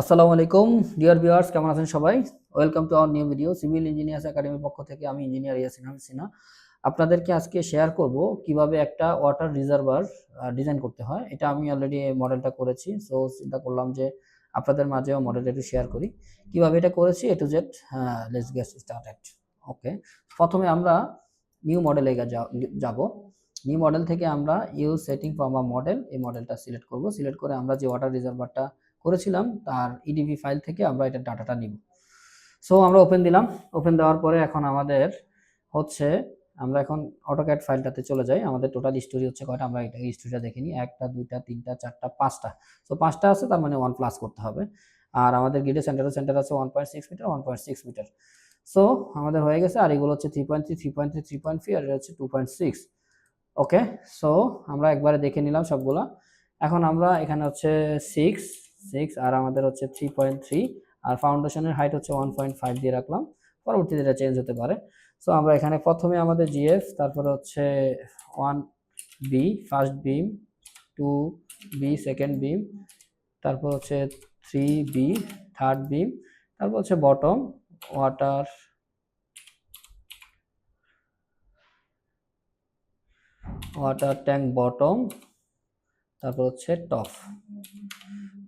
আসসালামু আলাইকুম, dear viewers, কেমন আছেন সবাই? Welcome to our new video civil engineers একাডেমির পক্ষ থেকে আমি ইঞ্জিনিয়ার ইয়াসিন হামসিনা আপনাদেরকে আজকে শেয়ার করব কীভাবে একটা ওয়াটার রিজার্ভার ডিজাইন করতে হয়। এটা আমি অলরেডি মডেলটা করেছি সো চিন্তা করলাম যে আপনাদের মাঝেও মডেলটা একটু শেয়ার করি। কীভাবে এটা করেছি? A to Z let's get started okay প্রথমে আমরা নিউ মডেলে যাব। নিউ মডেল থেকে আমরা use setting from a model এই মডেলটা সিলেক্ট করব। সিলেক্ট করে আমরা যে ওয়াটার রিজার্ভারটা করেছিলাম, তার ইডিবি ফাইল থেকে আমরা এটা ডাটাটা নিব। সো আমরা ওপেন দিলাম। ওপেন দেওয়ার পরে এখন আমাদের হচ্ছে, আমরা এখন অটোক্যাট ফাইলটাতে চলে যাই। আমাদের টোটাল স্টোরি হচ্ছে কয়টা? আমরা এটা স্টোরিটা দেখে নিই একটা, দুইটা, তিনটা, চারটা, পাঁচটা। সো পাঁচটা আছে, তার মানে ওয়ান প্লাস করতে হবে। আর আমাদের গিডে সেন্টার সেন্টার আছে one point six metre one point six metre so আমাদের হয়ে গেছে, আর এগুলো হচ্ছে three point three three point three three point three আর এটা হচ্ছে two point six okay so আমরা একবারে দেখে নিলাম সবগুলা। এখন আমরা এখানে হচ্ছে সিক্স সিক্স আর আমাদের হচ্ছে থ্রি পয়েন্ট থ্রি আর ফাউন্ডেশনের হাইট হচ্ছে ওয়ান পয়েন্ট ফাইভ দিয়ে রাখলাম। পরবর্তীতে এটা চেঞ্জ হতে পারে। সো আমরা এখানে প্রথমে আমাদের জিএফ তারপরে হচ্ছে one B first beam two B second beam তারপর হচ্ছে থ্রি বি থার্ড বিম তারপর হচ্ছে bottom water water tank bottom তারপর হচ্ছে টপ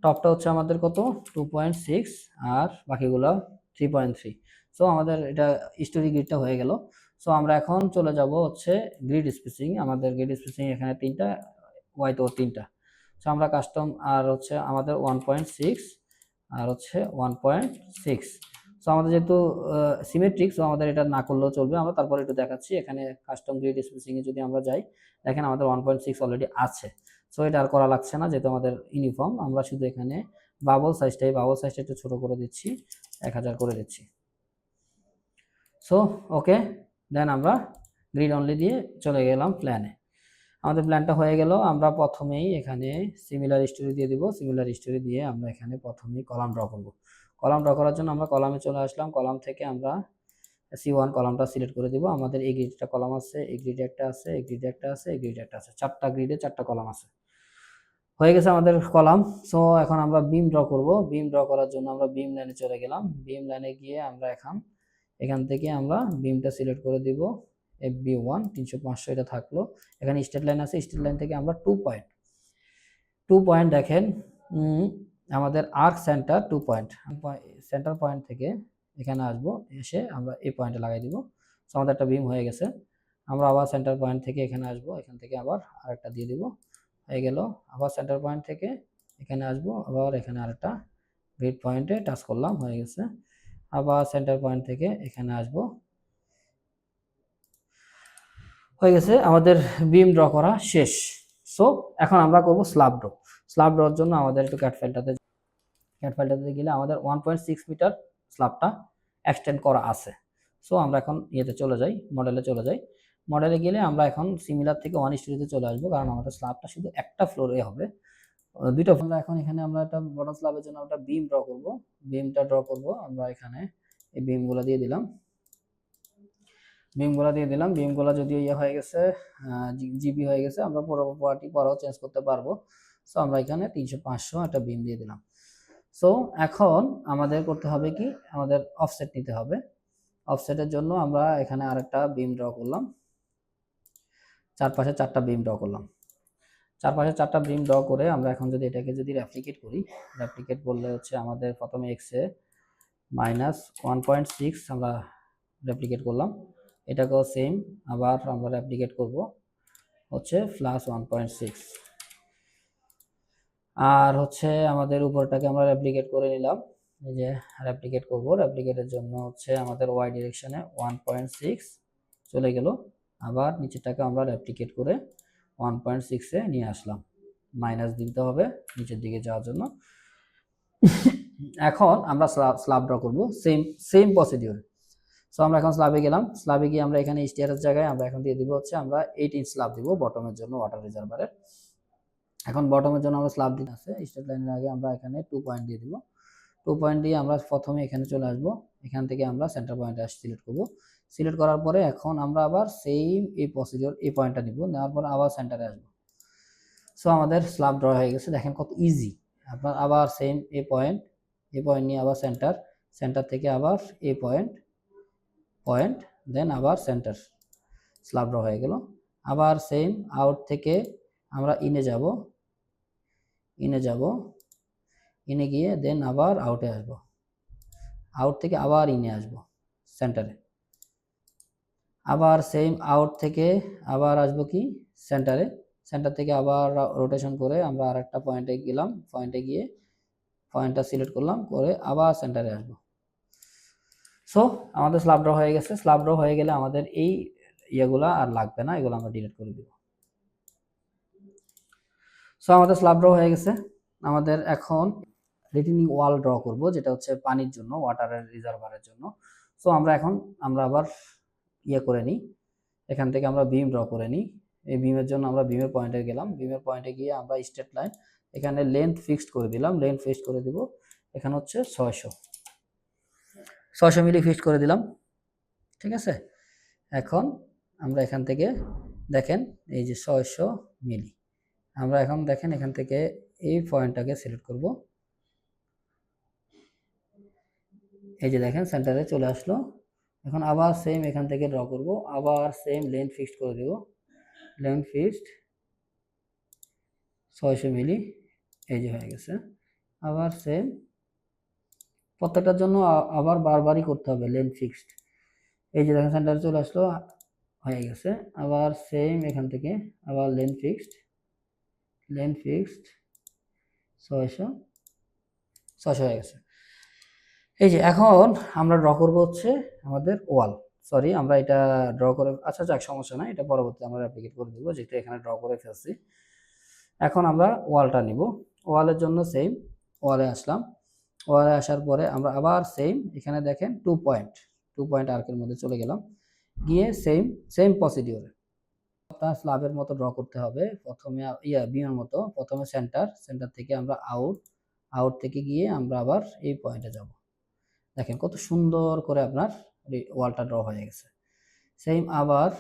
টপটা হচ্ছে আমাদের কত? টু পয়েন্ট সিক্স আর বাকিগুলো থ্রি পয়েন্ট থ্রি সো আমাদের এটা স্টোরি গ্রিডটা হয়ে গেল। সো আমরা এখন চলে যাব হচ্ছে গ্রিড স্পেসিং আমাদের গ্রিড স্পেসিং এখানে তিনটা ওয়াইট ও তিনটা। সো আমরা কাস্টম আর হচ্ছে আমাদের ওয়ান পয়েন্ট সিক্স আর হচ্ছে ওয়ান পয়েন্ট সিক্স সো আমাদের যেহেতু সিমেট্রিক সো আমাদের এটা না করলেও চলবে। আমরা তারপরে একটু দেখাচ্ছি। এখানে কাস্টম গ্রিড স্পেসিংয়ে যদি আমরা যাই, দেখেন আমাদের ওয়ান পয়েন্ট সিক্স অলরেডি আছে। সো এটা আর করা লাগছে না, যেহেতু আমাদের ইউনিফর্ম আমরা শুধু এখানে বাবল সাইজটাই বাবল সাইজটা একটু ছোট করে দিচ্ছি, এক হাজার করে দিচ্ছি। সো ওকে দেন আমরা গ্রিড অনলি দিয়ে চলে গেলাম প্ল্যানে আমাদের প্ল্যানটা হয়ে গেল, আমরা প্রথমেই এখানে সিমিলার স্টোরি দিয়ে দিব সিমিলার স্টোরি দিয়ে আমরা এখানে প্রথমেই কলাম ড্র করব। কলাম ড্র করার জন্য আমরা কলামে চলে আসলাম কলাম থেকে আমরা সি ওয়ান কলামটা সিলেক্ট করে দিব। আমাদের এই গ্রিডটা কলাম আছে এই গ্রিডে একটা আছে এই গ্রিডে একটা আছে এই গ্রিডে একটা আছে। চারটা গ্রিডে চারটা কলাম আছে। হয়ে গেছে আমাদের কলাম। সো এখন আমরা বিম ড্র করব। বিম ড্র করার জন্য আমরা বিম লাইনে চলে গেলাম। বিম লাইনে গিয়ে আমরা এখন, এখান থেকে আমরা বিমটা সিলেক্ট করে দিব। এফ বি ওয়ান তিনশো পাঁচশো এটা থাকল। এখানে স্টেট লাইন আছে। স্টেট লাইন থেকে আমরা টু পয়েন্ট টু পয়েন্ট দেখেন আমাদের arc centre two point centre point থেকে এখানে আসব। এসে আমরা এই পয়েন্টে লাগাই দিব। সো আমাদের একটা বিম হয়ে গেছে। আমরা আবার সেন্টার পয়েন্ট থেকে এখানে আসব। এখান থেকে আবার আরেকটা দিয়ে দিব। হয়ে গেল। আবার সেন্টার পয়েন্ট থেকে এখানে আসব, আবার এখানে আরেকটা গ্রিড পয়েন্টে টাচ করলাম, হয়ে গেছে। আবার সেন্টার পয়েন্ট থেকে এখানে আসব। হয়ে গেছে, আমাদের বিম ড্র করা শেষ। সো এখন আমরা করব স্ল্যাব ড্র স্ল্যাব ড্রর জন্য আমাদের একটু ক্যাট ফাইলটাতে ক্যাট ফাইলটাতে গেলে আমাদের ওয়ান পয়েন্ট সিক্স মিটার স্ল্যাবটা এক্সটেন্ড করা আছে। সো আমরা এখন ইয়েতে চলে যাই মডেলে চলে যাই। মডেলে গেলে আমরা এখন সিমিলার থেকে ওয়ান স্টোরিতে চলে আসব। কারণ আমাদের স্ল্যাবটা শুধু একটা ফ্লোরে হবে। দুইটা আমরা এখন এখানে আমরা একটা বটম স্ল্যাবের জন্য একটা বিম ড্র করব। বিমটা ড্র করব। আমরা এখানে এই বিমগুলো দিয়ে দিলাম। বিমগুলো দিয়ে দিলাম। বিমগুলো যদিও ইয়ে হয়ে গেছে জিবি হয়ে গেছে, আমরা পরবর্তী পরেও চেঞ্জ করতে পারব। সো আমরা এখানে তিনশো পাঁচশো একটা বিম দিয়ে দিলাম। সো এখন আমাদের করতে হবে কি? আমাদের অফসেট নিতে হবে। অফসেটের জন্য আমরা এখানে আরেকটা বিম ড্র করলাম। চারপাশে চারটা বিম ড্র করলাম। চারপাশে চারটা বিম ড্র করে আমরা এখন যদি এটাকে যদি রেপ্লিকেট করি রেপ্লিকেট করলে হচ্ছে আমাদের প্রথমে এক্সে মাইনাস ওয়ান পয়েন্ট সিক্স আমরা রেপ্লিকেট করলাম। এটাকেও সেম আবার আমরা রেপ্লিকেট করব হচ্ছে প্লাস ওয়ান পয়েন্ট সিক্স আর হচ্ছে আমাদের উপরটাকে আমরা রেপ্লিকেট করে নিলাম। এই যে রেপ্লিকেট করব রেপ্লিকেটের জন্য হচ্ছে আমাদের ওয়াই ডিরেকশনে ওয়ান পয়েন্ট সিক্স চলে গেল। আবার নিচেরটাকে আমরা রেপ্লিকেট করে ওয়ান পয়েন্ট সিক্সে নিয়ে আসলাম। মাইনাস দিতে হবে নিচের দিকে যাওয়ার জন্য। এখন আমরা স্লাব ড্র করব। সেম সেম প্রসিডিওর সো আমরা এখন স্লাবে গেলাম। স্লাবে গিয়ে আমরা এখানে স্টিয়ারের জায়গায় আমরা এখন দিয়ে দিব হচ্ছে আমরা এইট ইঞ্চ স্লাব দিব বটমের জন্য ওয়াটার রিজার্ভারের এখন বটমের জন্য আমরা স্লাব দিন আছে। স্টেট লাইনের আগে আমরা এখানে টু পয়েন্ট দিয়ে দিব। টু পয়েন্ট দিয়ে আমরা প্রথমে এখানে চলে আসব। এখান থেকে আমরা সেন্টার পয়েন্টে সিলেক্ট করব। সিলেক্ট করার পরে এখন আমরা আবার সেম এই প্রসিডিওর এই পয়েন্টটা নিব। নেওয়ার পরে আবার সেন্টারে আসব। সো আমাদের স্লাব ড্র হয়ে গেছে। দেখেন কত ইজি আপনার আবার same A point A point নিয়ে আবার সেন্টার সেন্টার থেকে আবার এ পয়েন্ট পয়েন্ট দেন আবার সেন্টার স্লাব ড্র হয়ে গেল। আবার সেম আউট থেকে আমরা ইনে যাব। ইনে যাব। ইনে গিয়ে দেন আবার আউটে আসব। আউট থেকে আবার ইনে আসব। সেন্টারে আবার সেম আউট থেকে আবার আসব কি? সেন্টারে সেন্টার থেকে আবার রোটেশন করে আমরা আর একটা পয়েন্টে গেলাম। পয়েন্টে গিয়ে পয়েন্টটা সিলেক্ট করলাম, করে আবার সেন্টারে আসব। সো আমাদের স্লাব ড্র হয়ে গেছে। স্লাব ড্র হয়ে গেলে আমাদের এই ইয়েগুলো আর লাগবে না, এগুলো আমরা ডিলিট করে দিব। সো আমাদের স্লাব ড্র হয়ে গেছে। আমাদের এখন রিটিনিং ওয়াল ড্র করব, যেটা হচ্ছে পানির জন্য ওয়াটারের রিজার্ভারের জন্য। সো আমরা এখন, আমরা আবার ইয়ে করে নিই। এখান থেকে আমরা বিম ড্র করে নিই। এই বিমের জন্য আমরা বিমের পয়েন্টে গেলাম। বিমের পয়েন্টে গিয়ে আমরা স্ট্রেট লাইন এখানে লেন্থ ফিক্সড করে দিলাম। লেন্থ ফিক্সড করে দিব। এখানে হচ্ছে ছয়শো। ছয়শো মিলি ফিক্সড করে দিলাম। ঠিক আছে? এখন আমরা এখান থেকে দেখেন এই যে ছয়শো মিলি আমরা এখন দেখেন এখান থেকে এই পয়েন্টটাকে সিলেক্ট করব। এই যে দেখেন সেন্টারে চলে আসলো। এখন আবার সেম এখান থেকে ড্র করব, আবার সেম লেন্থ ফিক্সড করে দেব। লেন্থ ফিক্সড ছয়শো মিলি, এই যে হয়ে গেছে। আবার সেম প্রত্যেকটার জন্য আবার বারবারই করতে হবে লেন্থ ফিক্সড এই যে দেখেন সেন্টারে চলে আসলো, হয়ে গেছে। আবার সেম এখান থেকে আবার লেন্থ ফিক্সড লেন্থ ফিক্সড ছয়শো ছয়শো হয়ে গেছে। এই যে এখন আমরা ড্র করব হচ্ছে আমাদের ওয়াল সরি আমরা এটা ড্র করে আচ্ছা যাক, সমস্যা নাই, এটা পরবর্তী আমরা অ্যাপ্লিকেট করে দেবো যেটা এখানে ড্র করে ফেলছি। এখন আমরা ওয়ালটা নিব। ওয়ালের জন্য সেম ওয়ালে আসলাম। ওয়ালে আসার পরে আমরা আবার সেম এখানে দেখেন টু পয়েন্ট টু পয়েন্ট আর্কের মধ্যে চলে গেলাম। গিয়ে সেম সেম প্রসিডিওরে স্লাবের মতো ড্র করতে হবে, প্রথমে ইয়া বিমের মতো, প্রথমে সেন্টার সেন্টার থেকে আমরা আউট আউট থেকে গিয়ে আমরা আবার এই পয়েন্টে যাব। দেখেন কত সুন্দর করে আপনার ওয়ালটা ড্র হয়ে গেছে। সেম আবার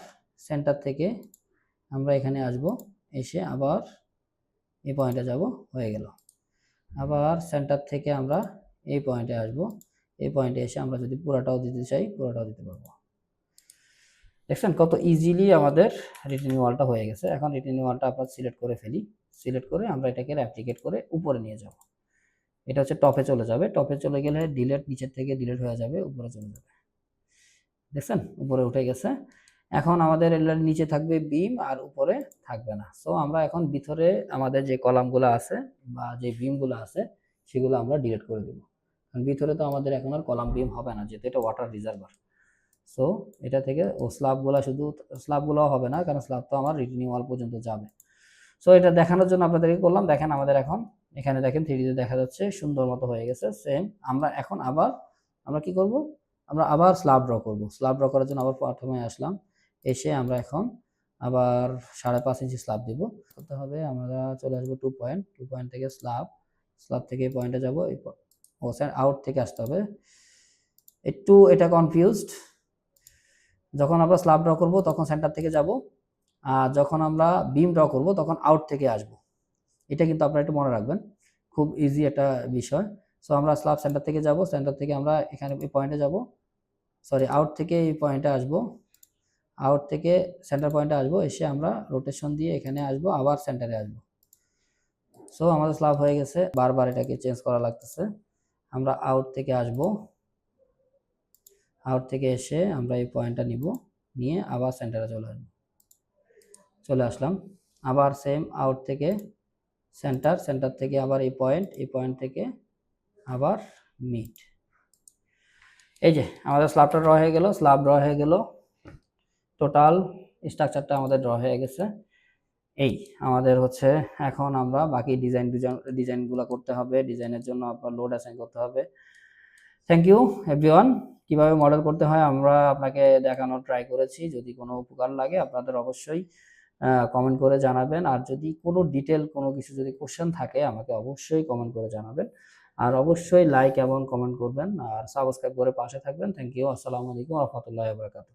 সেন্টার থেকে আমরা এখানে আসব, এসে আবার এই পয়েন্টে যাব, হয়ে গেল। আবার সেন্টার থেকে আমরা এই পয়েন্টে আসব, এই পয়েন্টে এসে আমরা যদি পুরাটাও দিতে চাই, পুরাটাও দিতে পারব। দেখছেন কত ইজিলি আমাদের রিটেনিং ওয়ালটা হয়ে গেছে। এখন রিটেনিং ওয়ালটা আপনার সিলেক্ট করে ফেলি। সিলেক্ট করে আমরা এটাকে অ্যাপ্লিকেট করে উপরে নিয়ে যাব। এটা হচ্ছে টপে চলে যাবে। টপে চলে গেলে ডিলেট নিচের থেকে ডিলেট হয়ে যাবে, উপরে চলে যাবে। দেখছেন? উপরে উঠে গেছে। এখন আমাদের এর নিচে থাকবে বিম আর উপরে থাকবে না। সো আমরা এখন ভিতরে আমাদের যে কলামগুলো আছে বা যে বিমগুলো আছে, সেগুলো আমরা ডিলেট করে দেব। কারণ ভিতরে তো আমাদের এখন আর কলাম বিম হবে না, যেহেতু এটা ওয়াটার রিজার্ভার সো এটা থেকে ও স্ল্যাবগুলো শুধু স্ল্যাবগুলো হবে না, কারণ স্ল্যাব তো আমার রিটেনিং ওয়াল পর্যন্ত যাবে। সো এটা দেখানোর জন্য আপনাদেরকে করলাম। দেখেন আমাদের এখন এখানে দেখেন থ্রিডিতে দেখা যাচ্ছে সুন্দর মতো হয়ে গেছে সেম আমরা এখন আবার, আমরা কি করব? আমরা আবার স্ল্যাব ড্র করব। স্ল্যাব ড্র করার জন্য আবার প্রথমে আসলাম, এসে আমরা এখন আবার সাড়ে পাঁচ ইঞ্চি স্ল্যাব দিব। করতে হবে, আমরা চলে আসব টু পয়েন্ট টু পয়েন্ট থেকে স্ল্যাব স্ল্যাব থেকে এই পয়েন্টে যাব, এই ও স্যার আউট থেকে আসতে হবে। একটু এটা কনফিউজড যখন আমরা স্ল্যাব ড্র করব, তখন সেন্টার থেকে যাব, আর যখন আমরা বিম ড্র করব, তখন আউট থেকে আসব। এটা কিন্তু আপনারা একটু মনে রাখবেন। খুব ইজি একটা বিষয়। সো আমরা স্লাব সেন্টার থেকে যাব। সেন্টার থেকে আমরা এখানে এই পয়েন্টে যাব। সরি আউট থেকে এই পয়েন্টে আসব। আউট থেকে সেন্টার পয়েন্টে আসব। এসে আমরা রোটেশন দিয়ে এখানে আসব। আবার সেন্টারে আসব। সো আমাদের স্ল্যাব হয়ে গেছে। বারবার এটাকে চেঞ্জ করা লাগতেছে। আমরা আউট থেকে আসব। আউট থেকে এসে আমরা এই পয়েন্টটা নিব। নিয়ে আবার সেন্টারে চলে আসব। চলে আসলাম। আবার সেম আউট থেকে সেন্টার সেন্টার থেকে আবার এই পয়েন্ট এই পয়েন্ট থেকে আবার মিড এই যে আমাদের স্ল্যাবটা ড্র হয়ে গেল স্ল্যাব ড্র হয়ে গেল। টোটাল স্ট্রাকচারটা আমাদের ড্র হয়ে গেছে। এই আমাদের হচ্ছে এখন আমরা বাকি ডিজাইন ডিজাইনগুলো করতে হবে। ডিজাইনের জন্য আপনার লোড অ্যাসাইন করতে হবে। থ্যাংক ইউ এভরিওয়ান কীভাবে মডেল করতে হয় আমরা আপনাকে দেখানোর ট্রাই করেছি। যদি কোনো উপকার লাগে আপনাদের অবশ্যই কমেন্ট করে জানাবেন। আর যদি কোনো ডিটেল কোনো কিছু যদি কোশ্চেন থাকে, আমাকে অবশ্যই কমেন্ট করে জানাবেন। আর অবশ্যই লাইক এবং কমেন্ট করবেন। আর সাবস্ক্রাইব করে পাশে থাকবেন। থ্যাংক ইউ আসসালামু আলাইকুম রহমতুল্লাহ বরকাত